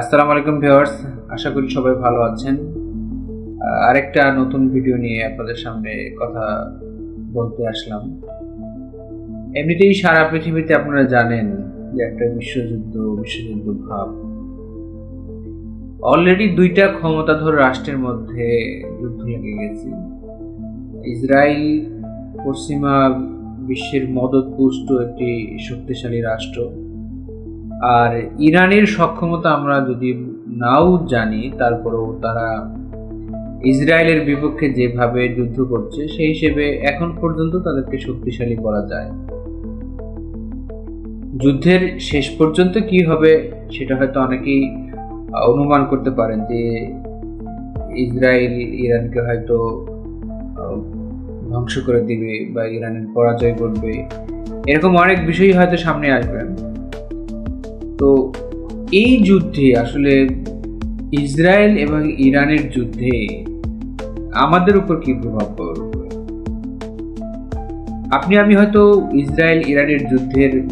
আসসালামু আলাইকুম ভিউয়ার্স, আশা করি সবাই ভালো আছেন। আরেকটা নতুন ভিডিও নিয়ে আপনাদের সামনে কথা বলতে আসলাম। এমনিতেই সারা পৃথিবীতে আপনারা জানেন যে একটা বিশ্বযুদ্ধ বিশ্বযুদ্ধ ভাব। অলরেডি দুইটা ক্ষমতাধর রাষ্ট্রের মধ্যে যুদ্ধ লেগে গেছে। ইসরায়েল পশ্চিমা বিশ্বের মদতপুষ্ট একটি শক্তিশালী রাষ্ট্র। আর ইরানের সক্ষমতা আমরা যদি নাও জানি, তারপরেও তারা ইসরায়েলের বিপক্ষে যেভাবে যুদ্ধ করছে, সেই হিসেবে এখন পর্যন্ত তাদেরকে শক্তিশালী বলা যায়। যুদ্ধের শেষ পর্যন্ত কি হবে, সেটা হয়তো অনেকেই অনুমান করতে পারেন যে ইসরায়েল ইরানকে হয়তো ধ্বংস করে দিবে বা ইরানের পরাজয় করবে এরকম অনেক বিষয়ই হয়তো সামনে আসবে। তো এই যুদ্ধে আসলে ইসরায়েল এবং ইরানের যুদ্ধে আমাদের উপর কি প্রভাব পড়বে? আপনি, আমি হয়তো ইসরায়েল, ইরানের যুদ্ধের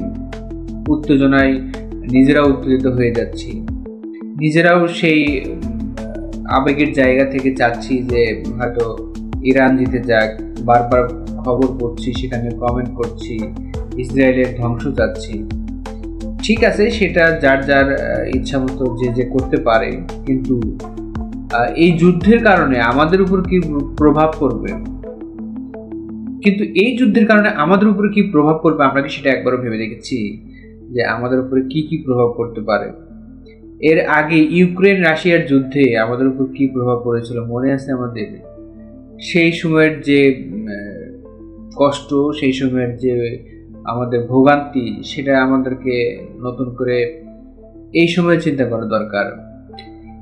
উত্তেজনায় নিজেরাও উত্তেজিত হয়ে যাচ্ছি। নিজেরাও সেই আবেগের জায়গা থেকে চাচ্ছি যে হয়তো ইরান জিতে যাক। বারবার খবর পড়ছি, সেখানে কমেন্ট করছি, ইসরায়েলের ধ্বংস চাচ্ছি। ঠিক আছে, সেটা যার যার ইচ্ছা মতো যে যে করতে পারে, কিন্তু এই যুদ্ধের কারণে আমাদের উপর কি প্রভাব পড়বে? কিন্তু এই যুদ্ধের কারণে আমাদের উপরে কি প্রভাব পড়বে? আমরা কি সেটা একবারও ভেবে দেখেছি? যে আমাদের উপরে কি কি প্রভাব পড়তে পারে? এর আগে ইউক্রেন রাশিয়ার যুদ্ধে আমাদের উপর কি প্রভাব পড়েছিল মনে আছে আমাদের? সেই সময়ের যে কষ্ট, সেই সময়ের যে আমাদের ভোগান্তি, সেটা আমাদেরকে নতুন করে এই সময় চিন্তা করা দরকার।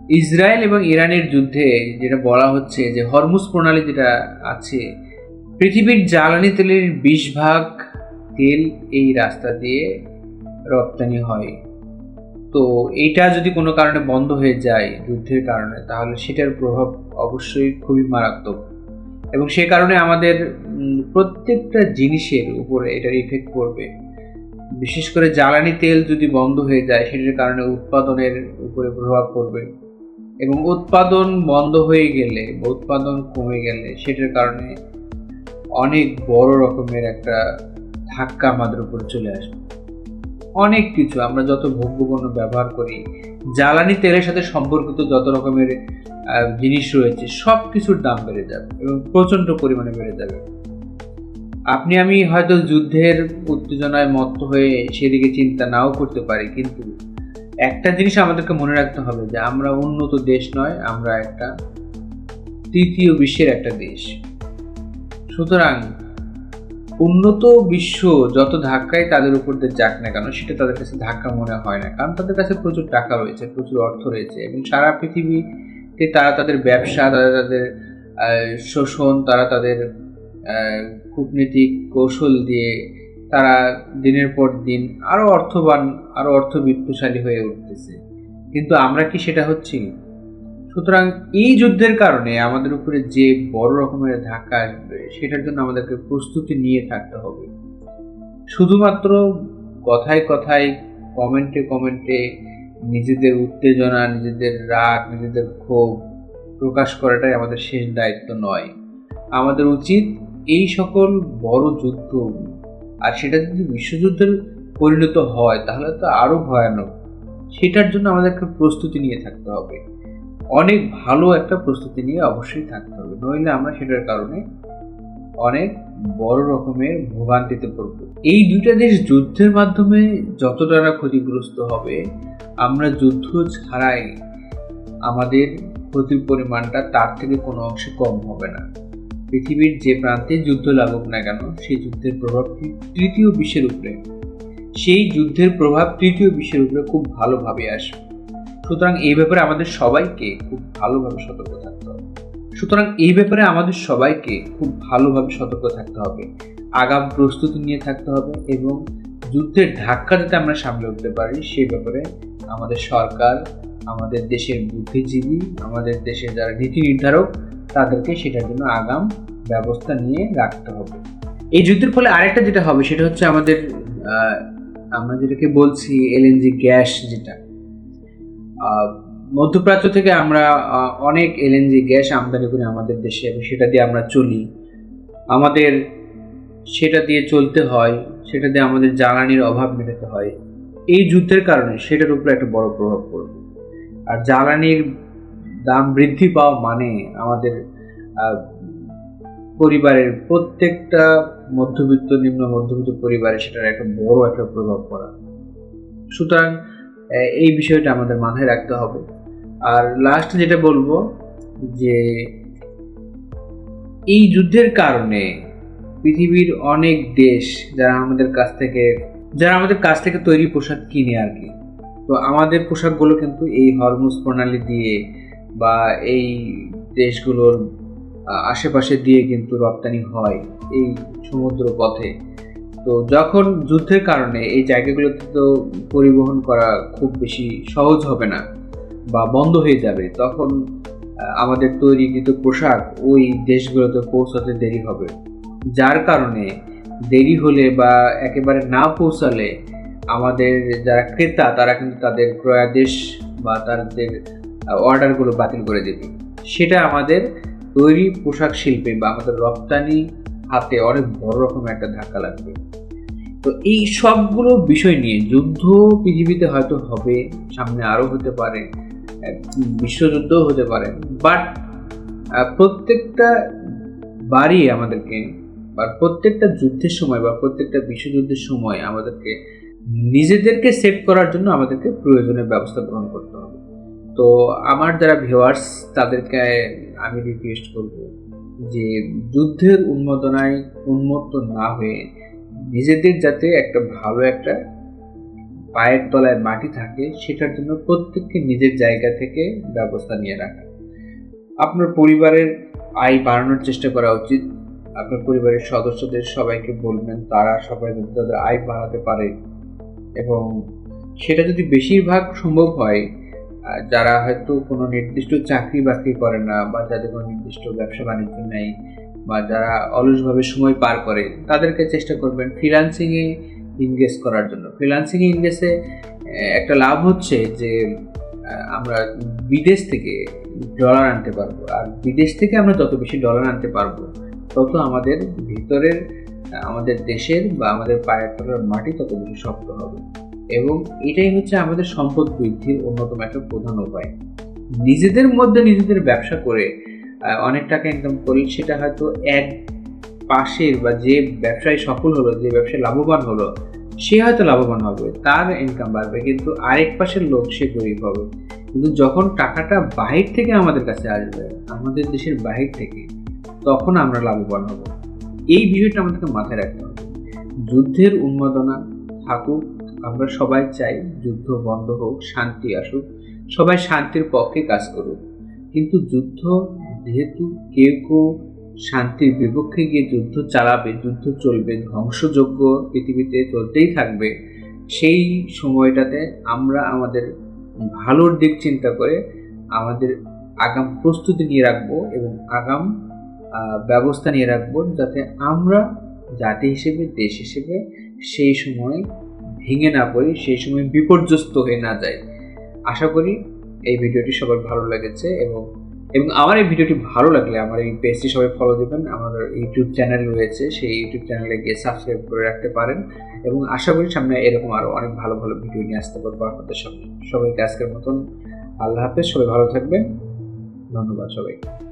ইসরায়েল এবং ইরানের যুদ্ধে যেটা বলা হচ্ছে যে হরমুজ প্রণালী যেটা আছে, পৃথিবীর জ্বালানি তেলের বিশ ভাগ তেল এই রাস্তা দিয়ে রপ্তানি হয়। তো এইটা যদি কোনো কারণে বন্ধ হয়ে যায় যুদ্ধের কারণে, তাহলে সেটার প্রভাব অবশ্যই খুবই মারাত্মক। এবং সে কারণে আমাদের প্রত্যেকটা জিনিসের উপরে এটার ইফেক্ট পড়বে। বিশেষ করে জ্বালানি তেল যদি বন্ধ হয়ে যায়, সেটার কারণে উৎপাদনের উপরে প্রভাব পড়বে। এবং উৎপাদন বন্ধ হয়ে গেলে উৎপাদন কমে গেলে সেটার কারণে অনেক বড় রকমের একটা ধাক্কা আমাদের উপরে চলে আসবে। অনেক কিছু। আমরা যত ভোগ্যপণ্য ব্যবহার করি, জ্বালানি তেলের সাথে সম্পর্কিত যত রকমের জিনিস রয়েছে সব কিছুর দাম বেড়ে যাবে এবং প্রচণ্ড পরিমাণে বেড়ে যাবে। আপনি, আমি হয়তো যুদ্ধের উত্তেজনায় মত্ত হয়ে সেদিকে চিন্তা নাও করতে পারি, কিন্তু একটা জিনিস আমাদেরকে মনে রাখতে হবে যে আমরা উন্নত দেশ নয়, আমরা একটা তৃতীয় বিশ্বের একটা দেশ। সুতরাং উন্নত বিশ্ব যত ধাক্কাই তাদের উপর দিয়ে যাক না কেন, সেটা তাদের কাছে ধাক্কা মনে হয় না। কারণ তাদের কাছে প্রচুর টাকা রয়েছে, প্রচুর অর্থ রয়েছে এবং সারা পৃথিবীতে তারা তাদের ব্যবসা, তারা তাদের শোষণ, তারা তাদের কূটনীতিক কৌশল দিয়ে তারা দিনের পর দিন আরও অর্থবান, আরও অর্থবিত্তশালী হয়ে উঠতেছে। কিন্তু আমরা কি সেটা হচ্ছি? সুতরাং এই যুদ্ধের কারণে আমাদের উপরে যে বড় রকমের ধাক্কা আসবে, সেটার জন্য আমাদেরকে প্রস্তুতি নিয়ে থাকতে হবে। শুধুমাত্র কথায় কথায়, কমেন্টে কমেন্টে নিজেদের উত্তেজনা, নিজেদের রাগ, নিজেদের ক্ষোভ প্রকাশ করাটাই আমাদের শেষ দায়িত্ব নয়। আমাদের উচিত এই সকল বড় যুদ্ধ, আর সেটা যদি বিশ্বযুদ্ধের পরিণত হয়, তাহলে তো আরও ভয়ানক। সেটার জন্য আমাদেরকে প্রস্তুতি নিয়ে থাকতে হবে। অনেক ভালো একটা প্রস্তুতি নিয়ে অবশ্যই থাকতে হবে। নইলে আমরা সেটার কারণে অনেক বড় রকমের ভোগান্তিতে পড়ব। এই দুইটা দেশ যুদ্ধের মাধ্যমে যতটা ক্ষতিগ্রস্ত হবে, আমরা যুদ্ধ ছাড়াই আমাদের ক্ষতির পরিমাণটা তার থেকে কোনো অংশে কম হবে না। পৃথিবীর যে প্রান্তে যুদ্ধ লাগুক না কেন, সেই যুদ্ধের প্রভাব তৃতীয় বিশ্বের উপরে। সেই যুদ্ধের প্রভাব তৃতীয় বিশ্বের উপরে খুব ভালোভাবে আসবে। সুতরাং এই ব্যাপারে আমাদের সবাইকে খুব ভালোভাবে সতর্ক থাকতে হবে। সুতরাং এই ব্যাপারে আমাদের সবাইকে খুব ভালোভাবে সতর্ক থাকতে হবে। আগাম প্রস্তুতি নিয়ে থাকতে হবে এবং যুদ্ধের ধাক্কা যাতে আমরা সামলে উঠতে পারি, সেই ব্যাপারে আমাদের সরকার, আমাদের দেশের বুদ্ধিজীবী, আমাদের দেশের যারা নীতি নির্ধারক, তাদেরকে সেটার জন্য আগাম ব্যবস্থা নিয়ে রাখতে হবে। এই যুদ্ধের ফলে আরেকটা যেটা হবে, সেটা হচ্ছে আমাদের আমরা যেটাকে বলছি এলএনজি গ্যাস যেটা মধ্যপ্রাচ্য থেকে আমরা অনেক এলএনজি গ্যাস আমদানি করি আমাদের দেশে এবং সেটা দিয়ে আমরা চলি। আমাদের সেটা দিয়ে চলতে হয়, সেটা দিয়ে আমাদের জ্বালানির অভাব মেটাতে হয়। এই যুদ্ধের কারণে সেটার উপরে একটা বড় প্রভাব পড়বে। আর জ্বালানির দাম বৃদ্ধি পাওয়া মানে আমাদের পরিবারের প্রত্যেকটা মধ্যবিত্ত, নিম্ন মধ্যবিত্ত পরিবারে সেটার একটা বড় একটা প্রভাব পড়া। সুতরাং এই বিষয়টা আমাদের মাথায় রাখতে হবে। আর লাস্ট যেটা বলব, যে এই যুদ্ধের কারণে পৃথিবীর অনেক দেশ যারা আমাদের কাছ থেকে, যারা আমাদের কাছ থেকে তৈরি পোশাক কিনে আর কি। তো আমাদের পোশাকগুলো কিন্তু এই হরমুজ প্রণালী দিয়ে বা এই দেশগুলোর আশেপাশে দিয়ে কিন্তু রপ্তানি হয় এই সমুদ্র পথে তো যখন যুদ্ধের কারণে এই জায়গাগুলোতে তো পরিবহন করা খুব বেশি সহজ হবে না বা বন্ধ হয়ে যাবে, তখন আমাদের তৈরিকৃত পোশাক, ওই দেশগুলোতে পৌঁছাতে দেরি হবে। যার কারণে দেরি হলে বা একেবারে না পৌঁছালে আমাদের যারা ক্রেতা, তারা কিন্তু তাদের ক্রয়াদেশ বা তাদের অর্ডারগুলো বাতিল করে দেবে। সেটা আমাদের তৈরি পোশাক শিল্পে বা আমাদের রপ্তানি হাতে অনেক বড় রকমের একটা ধাক্কা লাগবে। তো এই সবগুলো বিষয় নিয়ে যুদ্ধ পৃথিবীতে হয়তো হবে, সামনে আরও হতে পারে, এক বিশ্বযুদ্ধও হতে পারে। বাট প্রত্যেকটা বাড়ি আমাদেরকে বা প্রত্যেকটা যুদ্ধের সময় বা প্রত্যেকটা বিশ্বযুদ্ধের সময় আমাদেরকে নিজেদেরকে সেভ করার জন্য আমাদেরকে প্রয়োজনীয় ব্যবস্থা গ্রহণ করতে হবে। তো আমার যারা ভিউয়ার্স তাদেরকে আমি রিকোয়েস্ট করব যে যুদ্ধের উন্মোদনায় উন্মত্ত না হয়ে নিজেদের যাতে একটা ভালো একটা পায়ের তলায় মাটি থাকে, সেটার জন্য প্রত্যেককে নিজের জায়গা থেকে ব্যবস্থা নিয়ে রাখা। আপনার পরিবারের আয় বাড়ানোর চেষ্টা করা উচিত। আপনার পরিবারের সদস্যদের সবাইকে বলবেন, তারা সবাই যাতে তাদের আয় বাড়াতে পারে। এবং সেটা যদি বেশিরভাগ সম্ভব হয় যারা হয়তো কোনো নির্দিষ্ট চাকরি বাকরি করে না বা যাদের কোনো নির্দিষ্ট ব্যবসা বাণিজ্য নেই বা যারা অলসভাবে সময় পার করে, তাদেরকে চেষ্টা করবেন ফ্রিলান্সিংয়ে ইনভেস্ট করার জন্য। ফ্রিলান্সিংয়ে ইনভেস্টে একটা লাভ হচ্ছে যে আমরা বিদেশ থেকে ডলার আনতে পারব। আর বিদেশ থেকে আমরা যত বেশি ডলার আনতে পারব, তত আমাদের ভিতরের আমাদের দেশের বা আমাদের পায়ের তলার মাটি তত বেশি শক্ত হবে। এবং এটাই হচ্ছে আমাদের সম্পদ বৃদ্ধির অন্যতম একটা প্রধান উপায়। নিজেদের মধ্যে নিজেদের ব্যবসা করে অনেক টাকা ইনকাম করি সেটা হয়তো এক পাশের বা যে ব্যবসায় সফল হলো, যে ব্যবসায় লাভবান হলো, সে হয়তো লাভবান হবে, তার ইনকাম বাড়বে, কিন্তু আরেক পাশের লোক সে গরিব হবে। কিন্তু যখন টাকাটা বাহির থেকে আমাদের কাছে আসবে, আমাদের দেশের বাহির থেকে, তখন আমরা লাভবান হব। এই বিষয়টা আমাদেরকে মাথায় রাখতে হবে। যুদ্ধের উন্মাদনা থাকুক আমরা সবাই চাই যুদ্ধ বন্ধ হোক, শান্তি আসুক, সবাই শান্তির পক্ষে কাজ করুক। কিন্তু যুদ্ধ, যেহেতু কেউ কেউ শান্তির বিপক্ষে গিয়ে যুদ্ধ চালাবে, যুদ্ধ চলবে, ধ্বংসযোগ্য পৃথিবীতে চলতেই থাকবে, সেই সময়টাতে আমরা আমাদের ভালোর দিক চিন্তা করে আমাদের আগাম প্রস্তুতি নিয়ে রাখব এবং আগাম ব্যবস্থা নিয়ে রাখব যাতে আমরা জাতি হিসেবে, দেশ হিসেবে সেই সময় ভেঙে না পড়ি সেই সময় বিপর্যস্ত হয়ে না যাই আশা করি এই ভিডিওটি সবার ভালো লেগেছে এবং এবং আমার এই ভিডিওটি ভালো লাগলে আমার এই পেজটি সবাই ফলো দেবেন। আমার ইউটিউব চ্যানেল রয়েছে, সেই ইউটিউব চ্যানেলে গিয়ে সাবস্ক্রাইব করে রাখতে পারেন। এবং আশা করি সামনে এরকম আরও অনেক ভালো ভালো ভিডিও নিয়ে আসতে পারব আপনাদের সামনে। সবাইকে আজকের মতন আল্লাহ হাফেজ, সবাই ভালো থাকবেন। ধন্যবাদ সবাইকে।